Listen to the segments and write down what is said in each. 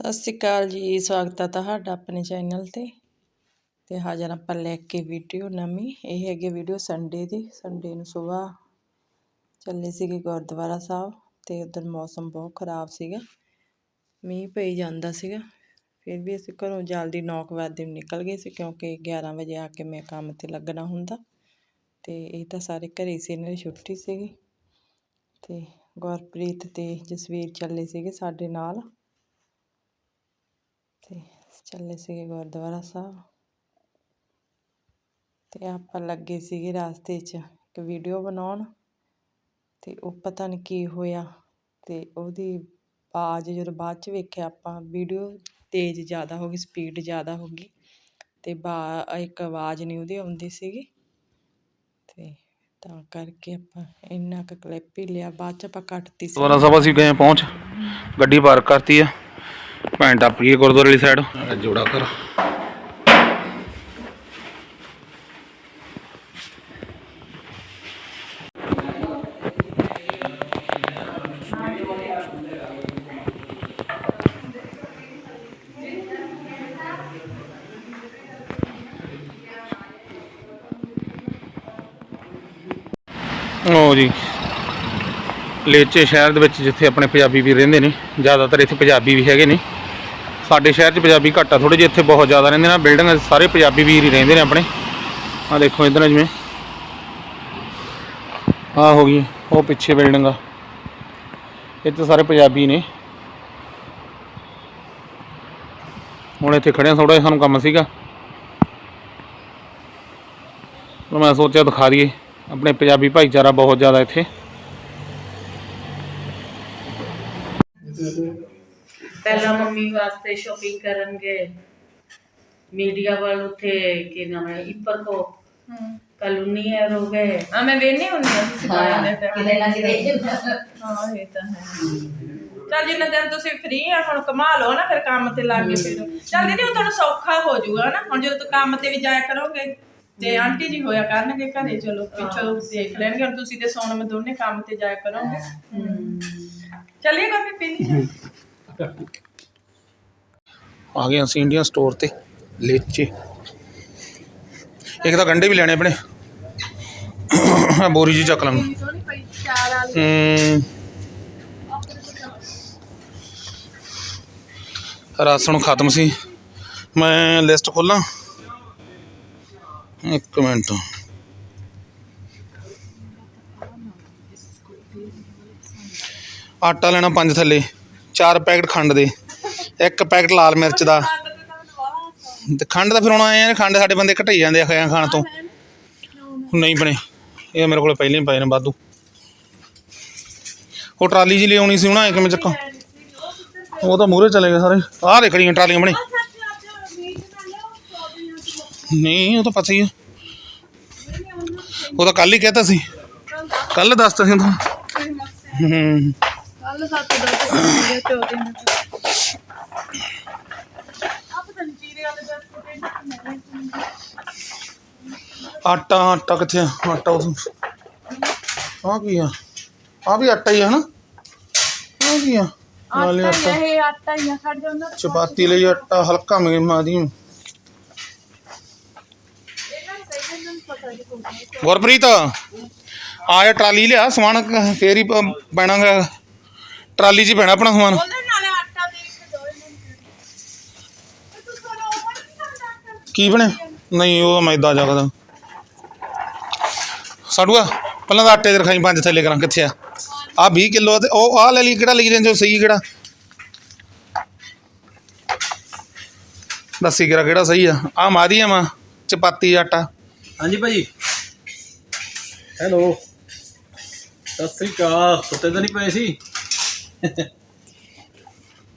ਸਤਿ ਸ਼੍ਰੀ ਅਕਾਲ ਜੀ, ਸਵਾਗਤ ਹੈ ਤੁਹਾਡਾ ਆਪਣੇ ਚੈਨਲ ਤੇ। ਤੇ ਹਾਜ਼ਰ ਆਪਾਂ ਲੈ ਕੇ ਵੀਡੀਓ ਨਵੀਂ। ਇਹ ਹੈਗੀ ਵੀਡੀਓ ਸੰਡੇ ਦੀ। ਸੰਡੇ ਨੂੰ ਸਵੇਰ ਚੱਲੇ ਸੀਗੇ ਗੁਰਦੁਆਰਾ ਸਾਹਿਬ ਤੇ ਉਧਰ ਮੌਸਮ ਬਹੁਤ ਖਰਾਬ ਸੀਗਾ। ਮੀਂਹ ਪਈ ਜਾਂਦਾ ਸੀਗਾ। ਫਿਰ ਵੀ ਅਸੀਂ ਘਰੋਂ ਜਲਦੀ 9 ਕੁ ਵਜੇ ਨੂੰ ਨਿਕਲ ਗਏ ਸੀ ਕਿਉਂਕਿ 11 ਵਜੇ ਆ ਕੇ ਮੈਂ ਕੰਮ ਤੇ ਲੱਗਣਾ ਹੁੰਦਾ। ਤੇ ਇਹ ਤਾਂ ਸਾਰੇ ਘਰੇ ਸੀ, ਇਹਨਾਂ ਦੀ ਛੁੱਟੀ ਸੀਗੀ। ਤੇ ਗੁਰਪ੍ਰੀਤ ਤੇ ਜਸਵੀਰ ਚੱਲੇ ਸੀਗੇ ਸਾਡੇ ਨਾਲ। ਤੇ ਚੱਲੇ ਸੀਗੇ ਗੁਰਦੁਆਰਾ ਸਾਹਿਬ। ਤੇ ਆਪਾਂ ਲੱਗੇ ਸੀਗੇ ਰਾਸਤੇ 'ਚ ਇੱਕ ਵੀਡੀਓ ਬਣਾਉਣ ਤੇ ਉਹ ਪਤਾ ਨਹੀਂ ਕੀ ਹੋਇਆ ਤੇ ਉਹਦੀ ਆਵਾਜ਼ ਜਦੋਂ ਬਾਅਦ 'ਚ ਵੇਖਿਆ ਆਪਾਂ ਵੀਡੀਓ ਤੇਜ਼ ਜ਼ਿਆਦਾ ਹੋ ਗਈ ਸਪੀਡ ਜ਼ਿਆਦਾ ਹੋ ਗਈ ਤੇ ਬਾ, ਇੱਕ ਆਵਾਜ਼ ਨਹੀਂ ਉਹਦੀ ਆਉਂਦੀ ਸੀਗੀ। ਤੇ ਤਾਂ ਕਰਕੇ ਆਪਾਂ ਇੰਨਾ ਕੁ ਕਲਿੱਪ ਹੀ ਲਿਆ, ਬਾਅਦ 'ਚ ਆਪਾਂ ਕੱਟਤੀ ਸੀ। ਗੁਰਦੁਆਰਾ ਸਾਹਿਬ ਅਸੀਂ ਗਏ ਪਹੁੰਚ, ਗੱਡੀ ਪਾਰਕ ਕਰਤੀ ਆ। ਭੈਣ ਟੱਪ ਗਈ ਗੁਰਦੁਆਰੇ ਵਾਲੀ ਸਾਈਡ ਜੋੜਾ ਕਰ। ਓ ਜੀ। ਲੇਚੇ ਸ਼ਹਿਰ ਦੇ ਵਿੱਚ ਜਿੱਥੇ ਆਪਣੇ ਪੰਜਾਬੀ ਵੀ ਰਹਿੰਦੇ ਨੇ ਜ਼ਿਆਦਾਤਰ ਇੱਥੇ ਪੰਜਾਬੀ ਵੀ ਹੈਗੇ ਨੇ। ਸਾਡੇ ਸ਼ਹਿਰ 'ਚ ਪੰਜਾਬੀ ਘੱਟ ਆ ਥੋੜੇ ਜਿਹੇ ਇੱਥੇ ਬਹੁਤ ਜ਼ਿਆਦਾ ਰਹਿੰਦੇ ਨੇ ਬਿਲਡਿੰਗਾਂ 'ਚ ਸਾਰੇ ਪੰਜਾਬੀ ਵੀਰ ਹੀ ਰਹਿੰਦੇ ਨੇ ਆਪਣੇ। ਆ ਦੇਖੋ ਇਧਰ ਜਿਵੇਂ। ਆ ਹੋ ਗਈ, ਉਹ ਪਿੱਛੇ ਬਿਲਡਿੰਗ ਆ। ਇੱਥੇ ਸਾਰੇ ਪੰਜਾਬੀ ਨੇ। ਹੁਣ ਇੱਥੇ ਖੜਿਆ ਥੋੜਾ ਜਿਹਾ ਸਾਨੂੰ ਕੰਮ ਸੀਗਾ। ਮੈਂ ਸੋਚਿਆ ਦਿਖਾ ਦਈਏ, ਆਪਣੇ ਪੰਜਾਬੀ ਭਾਈਚਾਰਾ ਬਹੁਤ ਜ਼ਿਆਦਾ ਇੱਥੇ। ਪਹਿਲਾਂ ਮੰਮੀ ਵਾਸਤੇ ਸ਼ਾਪਿੰਗ ਕਰਨਗੇ। ਮੀਡੀਆ ਵਾਲ ਉੱਥੇ ਕੀ ਨਾਮ ਹੈ ਇੱਪਰ ਕੋ। ਕਲੋਨੀ ਹੈ ਹੋ ਗਏ। ਆ ਮੈਂ ਵੇਹਨੀ ਹੁੰਨੀ ਆ ਤੁਸੀਂ ਦੇ ਕਿਤੇ ਨਾ ਕਿਤੇ। ਹਾਂ ਇਹ ਤਾਂ ਹੈ। ਚੱਲ ਜਿੰਨਾ ਦਿਨ ਤੁਸੀਂ ਫ੍ਰੀ ਆ ਹੁਣ ਕਮਾ ਲਓ ਨਾ ਫਿਰ ਕੰਮ ਤੇ ਲੱਗ ਕੇ ਫਿਰ। ਚੱਲ ਦੀਦੀ ਉਹ ਤੁਹਾਨੂੰ ਸੌਖਾ ਹੋ ਜਾਊਗਾ ਨਾ। ਹੁਣ ਜਦੋਂ ਤੁਸੀਂ ਕੰਮ ਤੇ ਵੀ ਜਾਇਆ ਕਰੋਗੇ ਤੇ ਆਂਟੀ ਜੀ ਹੋਇਆ ਕਰਨਗੇ ਘਰੇ ਚਲੋ ਪਿੱਛੋਂ ਦੇਖ ਲੈਣਗੇ। ਹੁਣ ਤੁਸੀਂ ਤੇ ਸੋਨ ਮੈਂ ਦੋਨੇ ਕੰਮ ਤੇ ਜਾਇਆ ਕਰੋਗੇ। ਚੱਲੀਏ ਕਾਫੀ ਪੀਣੀ ਆ ਗਏ ਅਸੀਂ ਇੰਡੀਅਨ ਸਟੋਰ ਤੇ, ਲੇਚੇ। ਇੱਕ ਤਾਂ ਗੰਡੇ ਵੀ ਲੈਣੇ ਆਪਣੇ। ਬੋਰੀ ਜੀ ਚੱਕ ਲਾਂਗੇ। ਸੋਹਣੀ ਪਈ ਰਾਸ਼ਨ ਖਤਮ ਸੀ। ਮੈਂ ਲਿਸਟ ਖੋਲਾਂ। ਇੱਕ ਮਿੰਟ। ਆਟਾ ਲੈਣਾ ਪੰਜ ਥੱਲੇ। ਚਾਰ ਪੈਕਟ ਖੰਡ ਦੇ, ਇੱਕ ਪੈਕਟ ਲਾਲ ਮਿਰਚ ਦਾ। ਤੇ ਖੰਡ ਦਾ ਫਿਰ ਹੁਣ ਆਏ ਆ, ਖੰਡ ਸਾਡੇ ਬੰਦੇ ਘਟਾਈ ਜਾਂਦੇ ਆ ਖਾਣ ਖਾਣ ਤੋਂ। ਨਹੀਂ ਬਣੇ, ਇਹ ਮੇਰੇ ਕੋਲ ਪਹਿਲਾਂ ਹੀ ਪਏ ਨੇ ਵਾਧੂ। ਉਹ ਟਰਾਲੀ ਜੀ ਲਿਆਉਣੀ ਸੀ ਉਹਨਾਂ ਐ ਕਿਵੇਂ ਚੱਕਾਂ? ਉਹ ਤਾਂ ਮੂਹਰੇ ਚਲੇ ਗਏ ਸਾਰੇ। ਆਹ ਦੇਖਣੀਆਂ ਟਰਾਲੀਆਂ ਬਣੇ। ਨਹੀਂ, ਉਹ ਤਾਂ ਪਤਾ ਹੀ ਆ। ਉਹ ਤਾਂ ਕੱਲ ਹੀ ਕਹਿਤਾ ਸੀ। ਕੱਲ ਦੱਸਤਾ ਸੀ ਤਾਂ ਹੂੰ। ਕੱਲ ਸੱਤ ਦਸ ਚੌਥੇ ਨੂੰ ਆਪ ਤਾਂ ਜੀਰੇ ਵਾਲੇ ਦਾ ਆਟਾ ਆਟਾ ਕਿੱਥੇ ਆ? ਆਟਾ ਉਸ ਆ ਕੀ ਆ? ਆ ਵੀ ਆਟਾ ਹੀ ਆ ਹਨਾ ਆ ਕੀ ਆ? ਨਾਲੇ ਆਟਾ। ਇਹ ਆਟਾ ਹੀ ਆ ਖੜ ਜਾਂਦਾ ਚਪਾਤੀ ਲਈ ਆਟਾ ਹਲਕਾ ਮੇਮਾ ਦੀ ਗੁਰਪ੍ਰੀਤ ਆ ਜਾ ਟਰਾਲੀ ਲਿਆ ਸਮਾਨ ਕ- ਫੇਰ ਹੀ ਪ- ਪੈਣਾ ਗਾ। ਟਰਾਲੀ 'ਚ ਹੀ ਪੈਣਾ ਆਪਣਾ ਸਮਾਨ। ਉਹਦੇ ਨਾਲੇ ਆਟਾ ਦੇ ਕੇ ਦੋ ਇਹਨਾਂ ਉਹ ਨਹੀਂ ਖਾਂਦਾ ਕੀ ਬਣੇ? ਨਹੀਂ ਉਹ ਮੈਦਾ ਜਗਦਾ ਸਾਡੂਆ ਪਹਿਲਾਂ ਤਾਂ ਆਟੇ ਦੇ ਰਖਾਈ ਪੰਜ ਥੱਲੇ ਕਰਾਂ ਕਿੱਥੇ ਆ? ਆ 20 ਕਿਲੋ ਤੇ ਉਹ ਆ ਲੈ ਲਈ ਕਿਹੜਾ ਲਈ ਜਾਂਦੇ ਹੋ? ਸਹੀ ਕਿਹੜਾ? ਦੱਸੀ ਕਿਹੜਾ ਕਿਹੜਾ ਸਹੀ ਆ? ਆ ਮਾਦੀ ਆ ਮਾ ਚਪਾਤੀ ਆਟਾ। ਹਾਂਜੀ ਭਾਜੀ ਹੈਲੋ। ਸਤਿ ਸ੍ਰੀ ਅਕਾਲ। ਸੁੱਤੇ ਤਾਂ ਨਹੀਂ ਪਏ ਸੀ?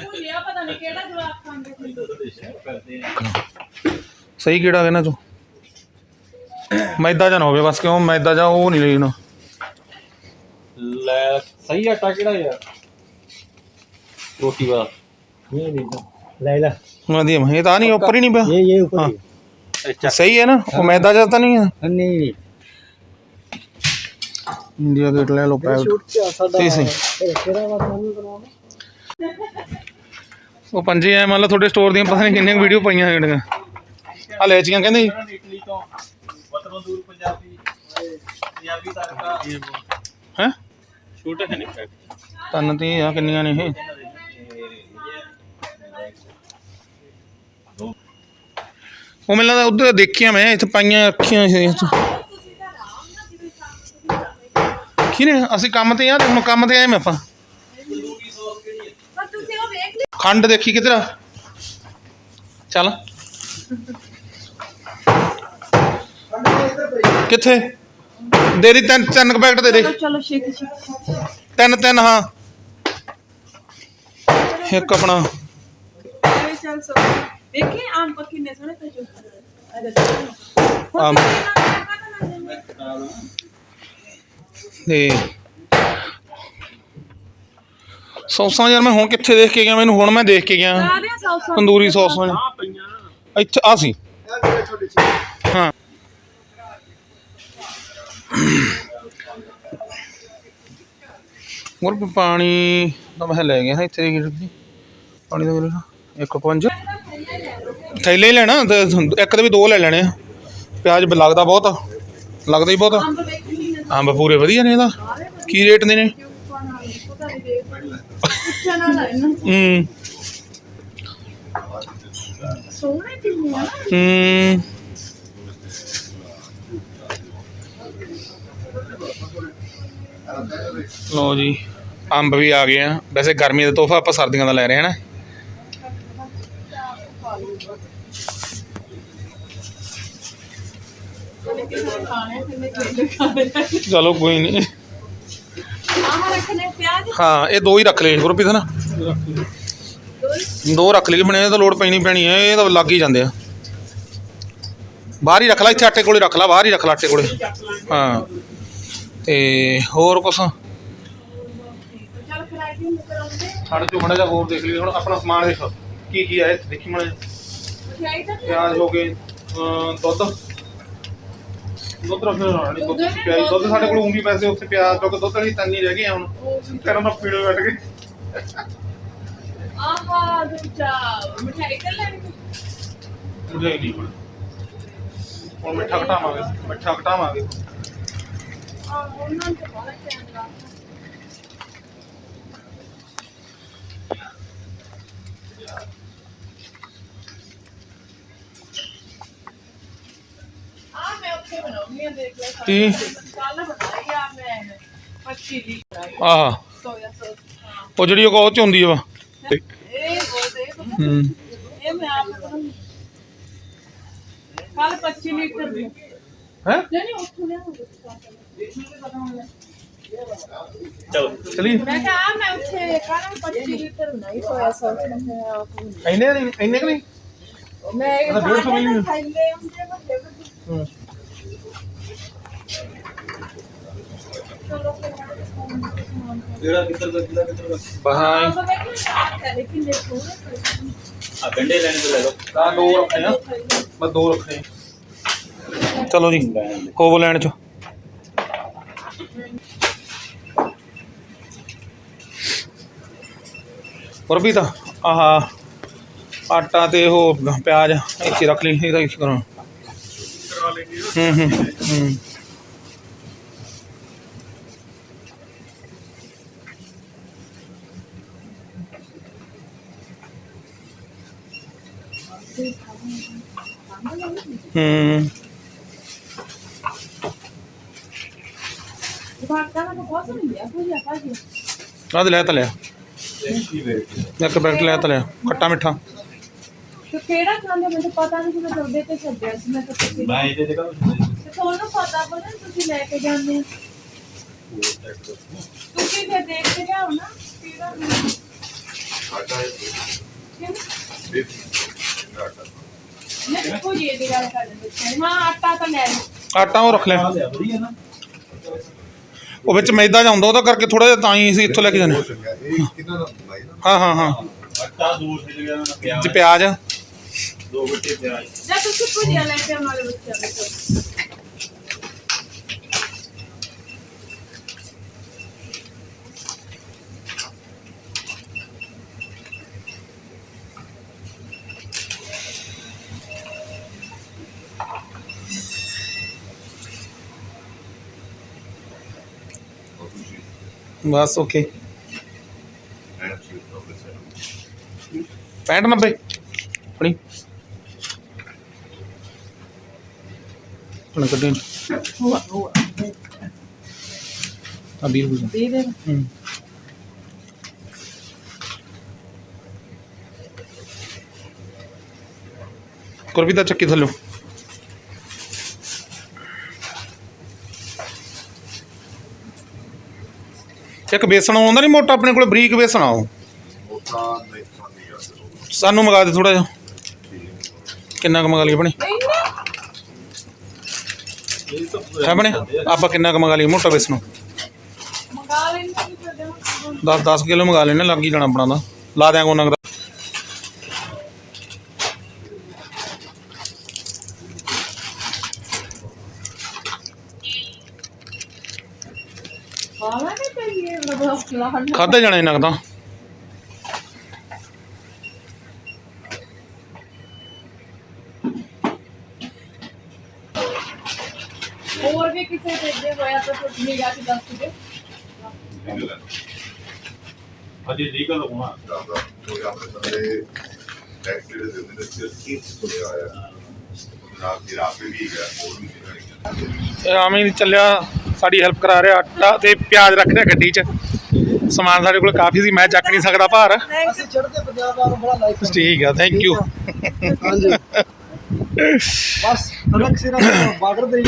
ਭੁੱਲਿਆ ਪਤਾ ਨਹੀਂ ਕਿਹੜਾ ਜਵਾਬ ਖਾਂਦੇ ਸਹੀ ਕਿਹੜਾ ਕਹਿੰਦਾ ਤੂੰ ਮੈਦਾ ਜਾਂ ਨਾ ਹੋਵੇ ਬਸ ਕਿਉਂ ਮੈਦਾ ਜਾਂ ਉਹ ਨਹੀਂ ਲੈਣਾ ਲੈ ਸਹੀ ਆਟਾ ਕਿਹੜਾ ਯਾਰ ਰੋਟੀ ਵਾਲਾ ये भी ले ला ਵਧੀਆ ਇਹ ਤਾਂ ਨਹੀਂ ਉੱਪਰ ਹੀ ਨਹੀਂ ਪਿਆ ये ये ऊपर हाँ। ही ਅੱਛਾ ਸਹੀ ਹੈ ਨਾ ਉਹ ਮੈਦਾ ਜਾਂ ਤਾਂ ਨਹੀਂ ਹੈ है। नहीं नहीं ਇੰਡੀਆ ਗੇਟ ਲੈ ਲਓ ਪੈਕਟ क्या सदा Sí, sí. है तेरा बात मम्मी बनाओ ਉਹ ਪੰਜੇ ਐ ਮੰਨ ਲਾ ਤੁਹਾਡੇ ਸਟੋਰ ਦੀਆਂ ਪਤਾ ਨਹੀਂ ਕਿੰਨੀਆਂ ਵੀਡੀਓ ਪਾਈਆਂ ਹੋਣਗੀਆਂ ਆ ਲੈਚੀਆਂ ਕਹਿੰਦੇ ਜੀ। ਇਟਲੀ ਤੋਂ ਵਤਨੋਂ ਦੂਰ ਪੰਜਾਬੀ ਪੰਜਾਬੀ ਤੜਕਾ ਹੈਂ ਛੋਟੇ ਹੈ ਨਹੀਂ ਤਨ ਤੇ ਆ ਕਿੰਨੀਆਂ ਨੇ ਇਹ ਉਹ ਮੈਨੂੰ ਲੱਗਦਾ ਉਧਰ ਦੇਖੀਆਂ ਮੈਂ ਇੱਥੇ ਪਾਈਆਂ ਰੱਖੀਆਂ ਸੀ ਇੱਥੇ ਕਿਨੇ ਅਸੀਂ ਕੰਮ ਤੇ ਆ ਤੇ ਹੁਣ ਕੰਮ ਤੇ ਆਏ ਮੈਂ ਆਪਾਂ। ਖੰਡ ਦੇਖੀ ਕਿਧਰ ਆ? ਚੱਲ। ਕਿੱਥੇ? ਦੇ ਦੀ ਤਿੰਨ ਤਿੰਨ ਕੁ ਪੈਕਟ ਦੇ ਦੇ। ਚਲੋ ਛੇਤੀ ਛੇਤੀ ਤਿੰਨ ਤਿੰਨ ਹਾਂ। ਇੱਕ ਆਪਣਾ। ਇਹ ਚੱਲ ਸੋ ਦੇਖੀ ਆਮ ਪੱਕੀ ਨੇ ਸੋਹਣੇ ਤੇ ਜੋ। ਆਮ ਤੇ ਸੌਸਾਂ ਯਾਰ ਮੈਂ ਹੁਣ ਕਿੱਥੇ ਦੇਖ ਕੇ ਗਿਆ ਮੈਨੂੰ ਹੁਣ ਮੈਂ ਦੇਖ ਕੇ ਗਿਆ। ਤੰਦੂਰੀ ਸੌਸਾਂ ਇੱਥੇ ਆ ਸੀ। ਹਾਂ। ਹੋਰ ਪਾਣੀ ਤਾਂ ਮੈਂ ਲੈ ਗਿਆ ਹਾਂ ਇੱਥੇ ਦੀ ਗਿਰਦੀ ਪਾਣੀ ਦਾ ਇੱਕ ਪੰਜ। ਥੈਲੇ ਹੀ ਲੈਣਾ ਇੱਕ ਦੇ ਵੀ ਦੋ ਲੈ ਲੈਣੇ ਆ। ਪਿਆਜ਼ ਲੱਗਦਾ ਬਹੁਤ। ਲੱਗਦਾ ਹੀ ਬਹੁਤ ਆ। ਅੰਬ ਪੂਰੇ ਵਧੀਆ ਨੇ ਇਹਦਾ? ਕੀ ਰੇਟ ਦੇ ਨੇ ਹੂੰ। ਸੋਹਣੇ ਕਿੰਨੇ ਆ ਹੂੰ। ਲੋ ਜੀ, ਅੰਬ ਵੀ ਆ ਗਏ ਆ। ਵੈਸੇ ਗਰਮੀ ਦਾ ਤੋਹਫਾ ਆਪਾਂ ਸਰਦੀਆਂ ਦਾ ਲੈ ਰਹੇ ਹਾਂ ਨਾ ਚਲੋ ਕੋਈ ਨਹੀਂ। ਹਾਂ, ਇਹ ਦੋ ਹੀ ਰੱਖ ਲਏ ਗੁਰਪ੍ਰੀਤ ਨਾ? ਦੋ ਰੱਖ ਲਏ ਬਣੇ ਤਾਂ ਲੋੜ ਪੈਣੀ ਪੈਣੀ ਹੈ, ਇਹ ਤਾਂ ਲੱਗ ਹੀ ਜਾਂਦੇ ਆ। ਬਾਹਰ ਹੀ ਰੱਖ ਲੈ, ਇੱਥੇ ਆਟੇ ਕੋਲੇ ਰੱਖ ਲੈ, ਬਾਹਰ ਹੀ ਰੱਖ ਲੈ ਆਟੇ ਕੋਲੇ। ਹਾਂ, ਤੇ ਹੋਰ ਕੁਛ? ਚੱਲ ਸਾਡੇ ਚੋਂ ਮੜਾ ਜਾ ਹੋਰ ਦੇਖ ਲਈ, ਹੁਣ ਆਪਣਾ ਸਮਾਨ ਦੇਖ ਕੀ ਕੀ ਹੈ ਇੱਥੇ, ਦੇਖੀ ਮੜਾ ਪਿਆਜ਼ ਹੋ ਗਏ ਦੁੱਧ। ਦੁੱਧ ਰੱਖਣਾ ਨਹੀਂ ਦੁੱਧ ਪਿਆਜ਼ ਦੁੱਧ। ਸਾਡੇ ਕੋਲ ਉਂਗੀ ਪੈਸੇ ਉੱਥੇ ਪਿਆਜ਼ ਚੁੱਕ ਦੁੱਧ ਵਾਲੀ ਤੰਨੀ ਰਹਿ ਗਏ ਆ ਹੁਣ ਤੇਰਾ ਨਾ ਪੀੜੋ ਕੱਟ ਕੇ ਆਹਾ ਦੂਜਾ ਮਿਠਾਈ ਕਰ ਲੈਣੀ ਮੁਝੇ ਨਹੀਂ ਹੁਣ ਹੁਣ ਮਿੱਠਾ ਘਟਾਵਾਂਗੇ ਮਿੱਠਾ ਘਟਾਵਾਂਗੇ। ਆ ਉਹਨਾਂ ਨੂੰ ਤਾਂ ਬੜਾ ਚੰਗਾ ਆ ਮੈਂ ਉੱਥੇ ਬਣਾਉਣੀ ਆ ਦੀ ਆਹ। ਉਹ ਜਿਹੜੀ ਉਹ ਚ ਹੁੰਦੀ ਆ ਵਾ। ਇਹ ਉਹ ਦੇ ਹੂੰ। ਇਹ ਮੈਂ ਆਪ ਬਣਾਉਂਗੀ ਕੱਲ 25 ਲੀਟਰ ਦੀ ਹੈ? ਨਹੀਂ ਨਹੀਂ ਉੱਥੋਂ ਚਲੋ। ਚਲੀ। ਮੈਂ ਕਿਹਾ ਆ ਮੈਂ ਉੱਥੇ ਕੱਲ 25 ਲੀਟਰ ਨਹੀਂ ਸੋਇਆ ਸੌਸ ਮੈਂ ਆਪ ਇੰਨੇ ਇੰਨੇ ਕਿ ਨਹੀਂ? ਮੈਂ ਇਹ ਅੱਛਾ, ਡੇਢ ਸੌ ਮਿਲੀ। ਥੈਲੇ ਹੁੰਦੇ। ਹੂੰ। ਕਿੱਧਰ ਦਾ ਕਿੱਧਰ ਦਾ ਆ ਗੰਡੇ ਲੈਣੇ ਤੋਂ ਲੈ ਲਓ। ਤਾਂ ਦੋ ਆ। ਚਲੋ ਜੀ ਹੋਵੋ ਲੈਣ ਚ। ਹੋਰ ਵੀ ਤਾਂ ਆਹ ਆਟਾ ਤੇ ਉਹ ਪਿਆਜ਼ ਇੱਥੇ ਰੱਖ ਲਈ ਇਹਦਾ ਕੀ ਕਰਾਂ? ਹੂੰ ਹੂੰ ਹੂੰ। ਹੂੰ। ਆਹ ਤੇ ਲੈ ਤਾਂ ਲਿਆ। ਇੱਕ ਪੈਕਟ ਲੈ ਤਾਂ ਲਿਆ। ਖੱਟਾ ਮਿੱਠਾ। ਤੇ ਕਿਹੜਾ ਖਾਂਦੇ ਮੈਨੂੰ ਪਤਾ ਨਹੀਂ ਕਿ ਮੈਂ ਤੁਹਾਡੇ ਤੇ ਛੱਡਿਆ ਸੀ ਮੈਂ ਤਾਂ ਤੁਸੀਂ ਮੈਂ ਇਹਦੇ ਜਗ੍ਹਾ ਤੇ ਤੁਹਾਨੂੰ ਪਤਾ ਬਣਾ ਤੁਸੀਂ ਲੈ ਕੇ ਜਾਂਦੇ ਹੋ। ਤੁਸੀਂ ਫਿਰ ਦੇਖ ਕੇ ਲਿਆਓ ਨਾ ਕਿਹੜਾ ਕੋਈ ਗੱਲ ਹਾਂ ਆਟਾ ਤਾਂ ਲੈ ਲਓ ਆਟਾ ਉਹ ਰੱਖ ਵਧੀਆ ਨਾ ਉਹ ਵਿੱਚ ਮੈਦਾ ਜਾਂ ਹੁੰਦਾ ਉਹਦਾ ਕਰਕੇ ਥੋੜਾ ਜਿਹਾ ਤਾਂ ਹੀ ਅਸੀਂ ਇੱਥੋਂ ਲੈ ਕੇ ਜਾਂਦੇ ਇਹ ਕਿੰਨਾ ਦਾ ਹੁੰਦਾ ਹੈ। ਨਾ ਹਾਂ ਹਾਂ ਹਾਂ। ਆਟਾ ਦੂਰ ਸੇ ਲਿਆ ਪਿਆਜ਼। ਤੇ ਪਿਆਜ਼ ਦੋ ਗੱਟੇ ਪਿਆਜ਼। ਜਾਂ ਤੁਸੀਂ ਭੁਜੀਆ ਲੈ ਕੇ ਆਉਣ ਵਾਲੇ ਬੱਚਿਆਂ ਦੇ ਕੋਲ ਬਸ ਓਕੇ ਐਂਡ ਸ਼ੂਟ ਪ੍ਰੋਫੈਸਰ 65 90 ਆਪਣੀ। ਆਪਣਾ ਕੱਢੀ। ਹੋਆ ਹੋਆ ਆ 20 ਰੁਪਏ ਦੇ। ਦੇ ਹੂੰ। ਗੁਰਪ੍ਰੀਤ ਦਾ ਚੱਕੀ ਥੱਲੋਂ। ਇੱਕ ਬੇਸਣ ਆਉਂਦਾ ਨਹੀਂ ਮੋਟਾ ਆਪਣੇ ਕੋਲ ਬਰੀਕ ਬੇਸਣ ਆ ਸਾਨੂੰ ਮੰਗਾ ਦੇ ਥੋੜਾ ਜਿਹਾ। ਕਿੰਨਾ ਕੁ ਮੰਗਾ ਲਈ ਆਪਣੇ ਬਣੇ ਆਪਾਂ ਕਿੰਨਾ ਕੁ ਮੰਗਾ ਲਈ ਮੋਟਾ ਬੇਸਣ? ਮੰਗਾ ਲੈਣੀ ਫਿਰ ਦੇਵਾਂ 10 10 ਕਿਲੋ ਮੰਗਾ ਲੈਣੇ ਲੱਗ ਹੀ ਜਾਣਾ ਆਪਣਾ ਦਾ ਲਾ ਦਿਆਂਗਾ ਉਹਨਾਂ ਦਾ। ਨਹੀਂ ਮਤਲਬ ਲਾਹਣ ਖਾਦੇ ਜਾਣੇ ਇਹਨਾਂ ਕੁ ਤਾਂ? ਹੋਰ ਵੀ ਕਿਸੇ ਦੇ ਹੋਇਆ ਤਾਂ ਤੁਸੀਂ ਨਿਗਾਹ ਚ ਦੱਸ ਦਿਓ ਅਜੇ ਲੀਗਲ ਹੋਣਾ ਜ਼ਿਆਦਾ ਜੋ ਆਪਣੇ ਸਾਰੇ ਟੈਕਸ ਜਿਹੜੇ ਦੇ ਦਿੰਦੇ ਸੀ ਕੀ ਸੁਣਿਆ ਆਇਆ ਨਾਲ ਦੀ ਰਾਤ ਵੀ ਹੈ ਹੋਰ ਵੀ ਜਿਹੜਾ ਇਹ ਆਵੇਂ ਹੀ ਚੱਲਿਆ। ਸਾਡੀ ਹੈਲਪ ਕਰਾ ਰਿਹਾ ਆਟਾ ਤੇ ਪਿਆਜ਼ ਰੱਖ ਰਿਹਾ ਗੱਡੀ 'ਚ। ਸਮਾਨ ਸਾਡੇ ਕੋਲ ਕਾਫੀ ਸੀ ਮੈਂ ਚੱਕ ਨਹੀਂ ਸਕਦਾ ਭਾਰ। ਅਸੀਂ ਚੜ੍ਹਦੇ ਪੰਜਾਬ ਵਾਲ ਬੜਾ ਲਾਈਕ ਠੀਕ ਆ ਥੈਂਕ ਯੂ ਹਾਂਜੀ। ਬਸ। ਸਿਰਾ ਬਾਰਡਰ ਦੇ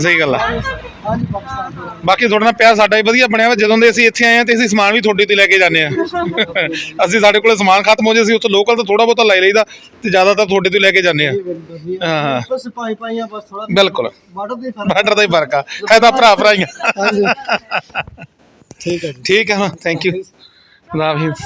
ਸਹੀ ਗੱਲ ਆ। ਹਾਂਜੀ ਪਾਕਿਸਤਾਨ ਤੋਂ। ਬਾਕੀ ਤੁਹਾਡੇ ਨਾਲ ਪਿਆਰ ਸਾਡਾ ਵੀ ਵਧੀਆ ਬਣਿਆ ਵਾ। ਜਦੋਂ ਦੇ ਅਸੀਂ ਇੱਥੇ ਆਏ ਆ ਤੇ ਅਸੀਂ ਸਮਾਨ ਵੀ ਤੁਹਾਡੇ ਤੋਂ ਹੀ ਲੈ ਕੇ ਜਾਂਦੇ ਆ। ਅਸੀਂ ਸਾਡੇ ਕੋਲ ਸਮਾਨ ਖਤਮ ਹੋ ਜੇ ਅਸੀਂ ਉੱਥੋਂ ਲੋਕਲ ਤੋਂ ਥੋੜਾ ਬਹੁਤਾ ਲੈ ਲਈਦਾ ਤੇ ਜ਼ਿਆਦਾਤਰ ਤੁਹਾਡੇ ਤੋਂ ਹੀ ਲੈ ਕੇ ਜਾਂਦੇ ਆ। ਹਾਂ, ਹਾਂ। ਬਸ ਪਾਈ ਪਾਈਆਂ ਬਸ ਥੋੜਾ ਬਿਲਕੁਲ। ਬਾਰਡਰ ਦੇ ਫ਼ਰਕ ਬਾਰਡਰ ਦਾ ਹੀ ਫ਼ਰਕ ਆ। ਹੈ ਤਾਂ ਭਰਾ ਭਰਾ ਹੀ ਆ ਹਾਂਜੀ ਠੀਕ ਹੈ ਜੀ। ਠੀਕ ਹੈ ਥੈਂਕ ਯੂ ਖੁਦਾ ਹਾਫਿਜ਼